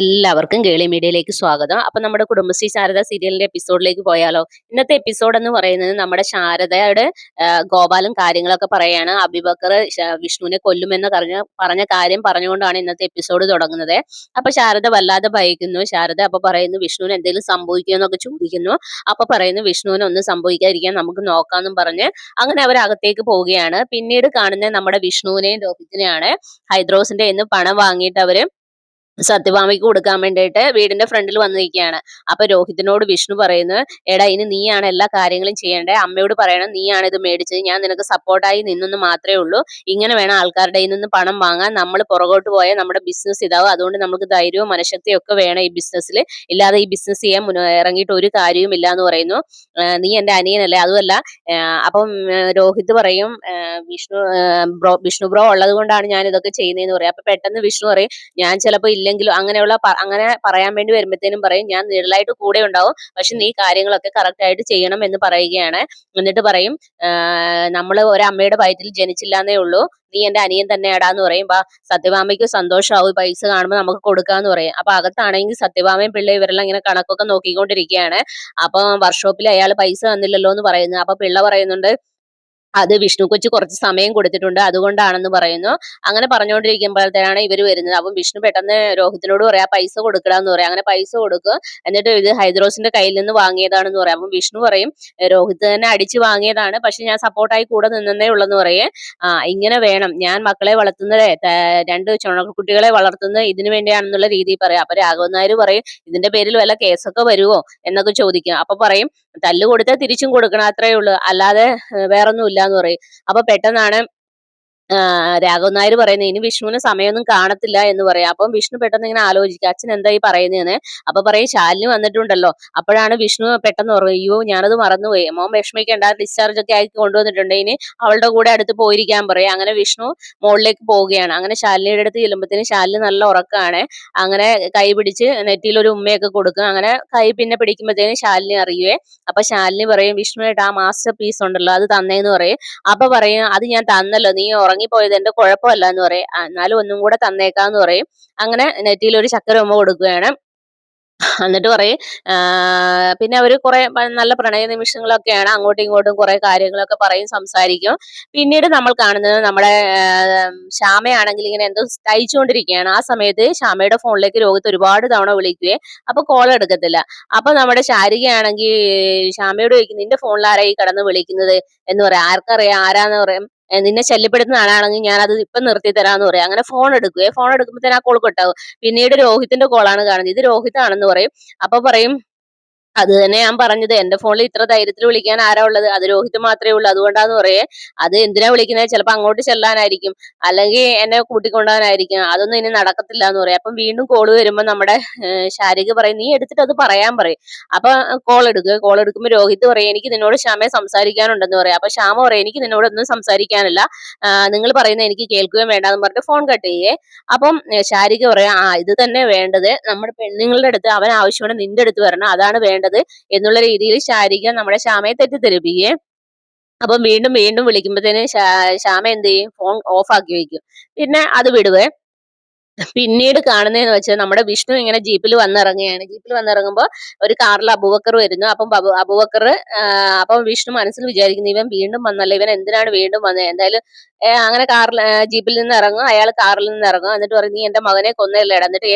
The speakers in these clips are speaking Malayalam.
എല്ലാവർക്കും കേളി മീഡിയയിലേക്ക് സ്വാഗതം. അപ്പൊ നമ്മുടെ കുടുംബശ്രീ ശാരദ സീരിയലിന്റെ എപ്പിസോഡിലേക്ക് പോയാലോ? ഇന്നത്തെ എപ്പിസോഡ് എന്ന് പറയുന്നത് നമ്മുടെ ശാരദയുടെ ഗോപാലും കാര്യങ്ങളൊക്കെ പറയാണ്. അബിബക്കർ വിഷ്ണുവിനെ കൊല്ലുമെന്ന് പറഞ്ഞ പറഞ്ഞ കാര്യം പറഞ്ഞുകൊണ്ടാണ് ഇന്നത്തെ എപ്പിസോഡ് തുടങ്ങുന്നത്. അപ്പൊ ശാരദ വല്ലാതെ ഭയക്കുന്നു. ശാരദ അപ്പൊ പറയുന്നു വിഷ്ണുവിന് എന്തെങ്കിലും സംഭവിക്കുമെന്നൊക്കെ ചോദിക്കുന്നു. അപ്പൊ പറയുന്നു വിഷ്ണുവിന് ഒന്നും സംഭവിക്കാതിരിക്കാൻ നമുക്ക് നോക്കാന്നും പറഞ്ഞ് അങ്ങനെ അവർ പോവുകയാണ്. പിന്നീട് കാണുന്ന നമ്മുടെ വിഷ്ണുവിനെയും രോഹിത്തിനെയാണ്. ഹൈദ്രോസിന്റെ ഇന്ന് പണം വാങ്ങിയിട്ട് അവർ സത്യഭാമയ്ക്ക് കൊടുക്കാൻ വേണ്ടിയിട്ട് വീടിന്റെ ഫ്രണ്ടിൽ വന്നിരിക്കുകയാണ് അപ്പൊ രോഹിതിനോട് വിഷ്ണു പറയുന്നു എടാ ഇനി നീയാണ് എല്ലാ കാര്യങ്ങളും ചെയ്യേണ്ടത് അമ്മയോട് പറയണം നീയാണ് ഇത് മേടിച്ചത്. ഞാൻ നിനക്ക് സപ്പോർട്ടായി നിന്നെന്ന് മാത്രമേ ഉള്ളൂ. ഇങ്ങനെ വേണം ആൾക്കാരുടെ കയ്യിൽ നിന്ന് പണം വാങ്ങാൻ. നമ്മൾ പുറകോട്ട് പോയാൽ നമ്മുടെ ബിസിനസ് ഇതാവും. അതുകൊണ്ട് നമുക്ക് ധൈര്യവും മനഃശക്തിയും ഒക്കെ വേണം ഈ ബിസിനസ്സിൽ ഇല്ലാതെ ഈ ബിസിനസ് ചെയ്യാൻ ഇറങ്ങിയിട്ട് ഒരു കാര്യവും ഇല്ല എന്ന് പറയുന്നു നീ എന്റെ അനിയനല്ലേ? അതുമല്ല അപ്പം രോഹിത് പറയും വിഷ്ണു ബ്രോ വിഷ്ണു ബ്രോ ഉള്ളത് കൊണ്ടാണ് ഞാൻ ഇതൊക്കെ ചെയ്യുന്നതെന്ന് പറയും. അപ്പൊ പെട്ടെന്ന് വിഷ്ണു പറയും ഞാൻ ചിലപ്പോൾ ഇല്ലെങ്കിലും അങ്ങനെയുള്ള അങ്ങനെ പറയാൻ വേണ്ടി വരുമ്പോഴത്തേനും പറയും ഞാൻ നിഴലായിട്ട് കൂടെ ഉണ്ടാവും പക്ഷെ നീ കാര്യങ്ങളൊക്കെ കറക്റ്റ് ആയിട്ട് ചെയ്യണം എന്ന് പറയുകയാണ്. എന്നിട്ട് പറയും നമ്മൾ ഒരമ്മയുടെ വയറ്റിൽ ജനിച്ചില്ലാന്നേ ഉള്ളൂ. നീ എന്റെ അനിയൻ തന്നെയാടാന്ന് പറയും. ബാ സത്യഭാമയ്ക്ക് സന്തോഷമാവും പൈസ കാണുമ്പോൾ നമുക്ക് കൊടുക്കാന്ന് പറയും. അപ്പൊ അകത്താണെങ്കിൽ സത്യഭാമയും പിള്ള ഇവരെല്ലാം ഇങ്ങനെ കണക്കൊക്കെ നോക്കിക്കൊണ്ടിരിക്കുകയാണ്. അപ്പൊ വർക്ക്ഷോപ്പിൽ അയാൾ പൈസ തന്നില്ലല്ലോ എന്ന് പറയുന്നു. അപ്പൊ പിള്ള പറയുന്നുണ്ട് അത് വിഷ്ണു കൊച്ചു കുറച്ച് സമയം കൊടുത്തിട്ടുണ്ട്. അതുകൊണ്ടാണെന്ന് പറയുന്നു. അങ്ങനെ പറഞ്ഞുകൊണ്ടിരിക്കുമ്പോഴത്തേനാണ് ഇവർ വരുന്നത്. അപ്പം വിഷ്ണു പെട്ടെന്ന് രോഹിത്തിനോട് പറയാം പൈസ കൊടുക്കണമെന്ന് പറയാം. അങ്ങനെ പൈസ കൊടുക്കുക എന്നിട്ട് ഇത് ഹൈദ്രോസിന്റെ കയ്യിൽ നിന്ന് വാങ്ങിയതാണെന്ന് പറയാം. അപ്പം വിഷ്ണു പറയും രോഹിത് തന്നെ അടിച്ചു വാങ്ങിയതാണ്. പക്ഷെ ഞാൻ സപ്പോർട്ടായി കൂടെ നിന്നേ ഉള്ളെന്ന് പറയേ. ആ ഇങ്ങനെ വേണം. ഞാൻ മക്കളെ വളർത്തുന്നത് രണ്ട് ചുണക്കുട്ടികളെ വളർത്തുന്നത് ഇതിനു വേണ്ടിയാണെന്നുള്ള രീതിയിൽ പറയാം. അപ്പൊ രാഘവൻ നായർ പറയും ഇതിന്റെ പേരിൽ വല്ല കേസൊക്കെ വരുമോ എന്നൊക്കെ ചോദിക്കും. അപ്പൊ പറയും തല്ല് കൊടുത്താൽ തിരിച്ചും കൊടുക്കണം അത്രേ ഉള്ളൂ. അല്ലാതെ ഏഹ് ഇല്ലാന്ന് പറയും. അപ്പൊ പെട്ടെന്നാണ് രാഘവൻ നായർ പറയുന്നത് ഇനി വിഷ്ണുവിന് സമയമൊന്നും കാണത്തില്ല എന്ന് പറയാം. അപ്പം വിഷ്ണു പെട്ടെന്ന് ഇങ്ങനെ ആലോചിക്കുക അച്ഛൻ എന്താ ഈ പറയുന്നതെന്ന് അപ്പൊ പറയും ശാലിനി വന്നിട്ടുണ്ടല്ലോ. അപ്പോഴാണ് വിഷ്ണു പെട്ടെന്ന് അയ്യോ ഞാനത് മറന്നുപോയി. മോൻ വിഷമിക്കേണ്ട ഡിസ്ചാർജ് ഒക്കെ ആക്കി കൊണ്ടുവന്നിട്ടുണ്ട്. ഇനി അവളുടെ കൂടെ അടുത്ത് പോയിരിക്കാൻ പറയും. അങ്ങനെ വിഷ്ണു മുകളിലേക്ക് പോവുകയാണ്. അങ്ങനെ ശാലിനിയുടെ അടുത്ത് ചെല്ലുമ്പോഴത്തേനും ശാലിനി നല്ല ഉറക്കമാണ് അങ്ങനെ കൈ പിടിച്ച് നെറ്റിയിൽ ഒരു ഉമ്മയൊക്കെ കൊടുക്കും. അങ്ങനെ കൈ പിന്നെ പിടിക്കുമ്പോഴത്തേനും ശാലിനി അറിയുവേ. അപ്പൊ ശാലിനി പറയും വിഷ്ണുവിനായിട്ട് ആ മാസ്റ്റർ പീസ് ഉണ്ടല്ലോ അത് തന്നേന്ന് പറയും. അപ്പൊ പറയും അത് ഞാൻ തന്നല്ലോ നീ ഉറങ്ങിപ്പോയത് എന്റെ കുഴപ്പമല്ല എന്ന് പറയും. "ആ, എന്നാലും ഒന്നും കൂടെ തന്നേക്കാന്ന് പറയും. അങ്ങനെ നെറ്റിയിൽ ഒരു ചക്കര ഉമ്മ കൊടുക്കുകയാണ്. എന്നിട്ട് പറയും പിന്നെ അവർ കുറെ നല്ല പ്രണയ നിമിഷങ്ങളൊക്കെയാണ് അങ്ങോട്ടും ഇങ്ങോട്ടും കുറെ കാര്യങ്ങളൊക്കെ പറയും സംസാരിക്കും. പിന്നീട് നമ്മൾ കാണുന്നത് നമ്മുടെ ശ്യാമയാണെങ്കിൽ ഇങ്ങനെ എന്തോ തയ്ച്ചുകൊണ്ടിരിക്കുകയാണ്. ആ സമയത്ത് ശ്യാമയുടെ ഫോണിലേക്ക് രോഹിത് ഒരുപാട് തവണ വിളിക്കുകയും. അപ്പൊ കോൾ എടുക്കത്തില്ല. അപ്പൊ നമ്മുടെ ശാരികയാണെങ്കിൽ ശ്യാമയോട് ചോദിക്കും നിന്റെ ഫോണിൽ ആരായി കടന്ന് വിളിക്കുന്നത്? എന്ന് പറയാം. ആർക്കറിയാം? ആരാന്ന്? പറയും. "ഏ, നിന്നെ ശല്യപ്പെടുത്തുന്ന ആളാണെങ്കിൽ ഞാൻ അത് ഇപ്പൊ നിർത്തി തരാന്ന് പറയും. അങ്ങനെ ഫോൺ എടുക്കുകയെ ഫോൺ എടുക്കുമ്പോഴത്തേന് ആ കോൾ കൊട്ടാവും പിന്നീട് രോഹിത്തിന്റെ കോളാണ് കാണുന്നത്. ഇത് രോഹിത് ആണെന്ന് പറയും. അപ്പൊ പറയും അത് തന്നെ ഞാൻ പറഞ്ഞത്. എന്റെ ഫോണിൽ ഇത്ര ധൈര്യത്തിൽ വിളിക്കാൻ ആരാ ഉള്ളത്? അത് രോഹിത് മാത്രമേ ഉള്ളൂ. അതുകൊണ്ടാന്ന് പറയേ അത് എന്തിനാ വിളിക്കുന്നത്? ചിലപ്പോ അങ്ങോട്ട് ചെല്ലാനായിരിക്കും. അല്ലെങ്കിൽ എന്നെ കൂട്ടിക്കൊണ്ടുപോകാനായിരിക്കും. അതൊന്നും ഇനി നടക്കത്തില്ല എന്ന് പറയാം. അപ്പം വീണ്ടും കോൾ വരുമ്പോ നമ്മുടെ ശാരീരിക പറയും നീ എടുത്തിട്ട് അത് പറയാൻ പറയും. അപ്പൊ കോൾ എടുക്കുക. കോൾ എടുക്കുമ്പോൾ രോഹിത് പറയും എനിക്ക് നിന്നോട് ശ്യാമയെ സംസാരിക്കാനുണ്ടെന്ന് പറയാം. അപ്പൊ ശ്യാമ പറയും എനിക്ക് നിന്നോട് ഒന്നും സംസാരിക്കാനില്ല നിങ്ങൾ പറയുന്നത് എനിക്ക് കേൾക്കുകയും വേണ്ടെന്ന് പറഞ്ഞിട്ട് ഫോൺ കട്ട് ചെയ്യേ. അപ്പം ശാരിക പറയാം ആ ഇത് തന്നെ വേണ്ടത്. നമ്മുടെ പെണ്ണുങ്ങളുടെ അടുത്ത് അവൻ ആവശ്യമാണ് നിന്റെ അടുത്ത് വരണം. അതാണ് വേണ്ടത്. എന്നുള്ള രീതിയിൽ ശാരിക നമ്മുടെ ശ്യാമയെ തെറ്റിദ്ധരിപ്പിക്കുകയെ അപ്പം വീണ്ടും വീണ്ടും വിളിക്കുമ്പോഴത്തേന് ശ്യാമ എന്ത് ചെയ്യും? ഫോൺ ഓഫ് ആക്കി വെക്കും. പിന്നെ അത് വിടുവേ. പിന്നീട് കാണുന്നതെന്ന് വെച്ചാൽ നമ്മുടെ വിഷ്ണു ഇങ്ങനെ ജീപ്പിൽ വന്നിറങ്ങുകയാണ്. ജീപ്പിൽ വന്നിറങ്ങുമ്പോൾ ഒരു കാറിൽ അബൂബക്കർ വരുന്നു. അപ്പം അബുബക്കർ അപ്പം വിഷ്ണു മനസ്സിൽ വിചാരിക്കുന്നു ഇവൻ വീണ്ടും വന്നല്ല. ഇവൻ എന്തിനാണ് വീണ്ടും വന്നത് എന്തായാലും അങ്ങനെ കാറിൽ ജീപ്പിൽ നിന്ന് ഇറങ്ങും. അയാൾ കാറിൽ നിന്ന് ഇറങ്ങും. എന്നിട്ട് പറയും നീ എന്റെ മകനെ കൊന്നല്ലേടാ എന്നിട്ട്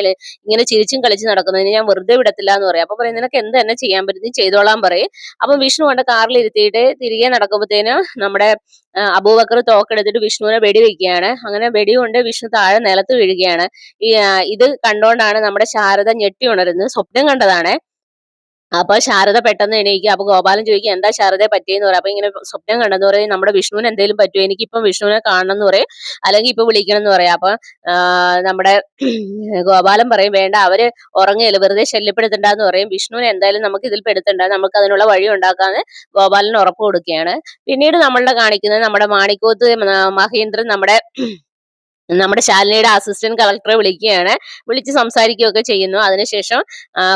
ഇങ്ങനെ ചിരിച്ചും കളിച്ചും നടക്കുന്നതിന് ഞാൻ വെറുതെ വിടത്തില്ല എന്ന് പറയും. അപ്പൊ പറയും നിനക്ക് എന്ത് തന്നെ ചെയ്യാൻ പറ്റും? നീ ചെയ്തോളാൻ പറയും. അപ്പം വിഷ്ണു കൊണ്ട് കാറിൽ ഇരുത്തിയിട്ട് തിരികെ നടക്കുമ്പോഴത്തേനും നമ്മുടെ അബൂബക്കർ തോക്കെടുത്തിട്ട് വിഷ്ണുവിനെ വെടിവെക്കുകയാണ്. അങ്ങനെ വെടി കൊണ്ട് വിഷ്ണു താഴെ നിലത്ത് വീഴുകയാണ്. ഇത് കണ്ടോണ്ടാണ് നമ്മുടെ ശാരദ ഞെട്ടി ഉണരുന്നത്. സ്വപ്നം കണ്ടതാണ്. അപ്പൊ ശാരദ പെട്ടെന്ന് എണീക്കുക അപ്പൊ ഗോപാലൻ ചോദിക്കുക എന്താ ശാരദയെ പറ്റിയെന്ന് പറയാം? അപ്പൊ ഇങ്ങനെ സ്വപ്നം കണ്ടെന്ന് പറയും നമ്മുടെ വിഷ്ണുവിന് എന്തെങ്കിലും പറ്റുമോ? എനിക്കിപ്പം വിഷ്ണുവിനെ കാണണം എന്ന് പറയും. അല്ലെങ്കിൽ ഇപ്പൊ വിളിക്കണം എന്ന് പറയാം. അപ്പൊ നമ്മുടെ ഗോപാലൻ പറയും വേണ്ട അവർ ഉറങ്ങുകയില്ല വെറുതെ ശല്യപ്പെടുത്തണ്ടെന്ന് പറയും. വിഷ്ണുവിനെ എന്തായാലും നമുക്ക് ഇതിൽ പെടുത്തണ്ട. നമുക്ക് അതിനുള്ള വഴി ഉണ്ടാക്കാന്ന് ഗോപാലൻ ഉറപ്പ് കൊടുക്കുകയാണ്. പിന്നീട് നമ്മളുടെ കാണിക്കുന്നത് നമ്മുടെ മാണിക്കോത്ത് മഹേന്ദ്രൻ നമ്മുടെ നമ്മുടെ ശാലിനിയുടെ അസിസ്റ്റന്റ് കളക്ടറെ വിളിക്കുകയാണ്. വിളിച്ച് സംസാരിക്കുകയൊക്കെ ചെയ്യുന്നു. അതിനുശേഷം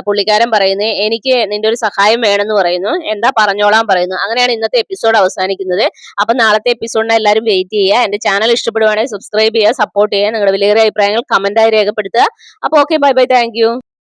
പുള്ളിക്കാരൻ പറയുന്നത് എനിക്ക് നിന്റെ ഒരു സഹായം വേണമെന്ന് പറയുന്നു. എന്താ പറഞ്ഞോളാൻ പറയുന്നു. അങ്ങനെയാണ് ഇന്നത്തെ എപ്പിസോഡ് അവസാനിക്കുന്നത്. അപ്പൊ നാളത്തെ എപ്പിസോഡിനെ എല്ലാവരും വെയിറ്റ് ചെയ്യുക. എന്റെ ചാനൽ ഇഷ്ടപ്പെടുവാണെങ്കിൽ സബ്സ്ക്രൈബ് ചെയ്യുക സപ്പോർട്ട് ചെയ്യുക. നിങ്ങളുടെ വിലയേറിയ അഭിപ്രായങ്ങൾ കമന്റായി രേഖപ്പെടുത്തുക. അപ്പൊ ഓക്കെ ബൈ ബൈ താങ്ക്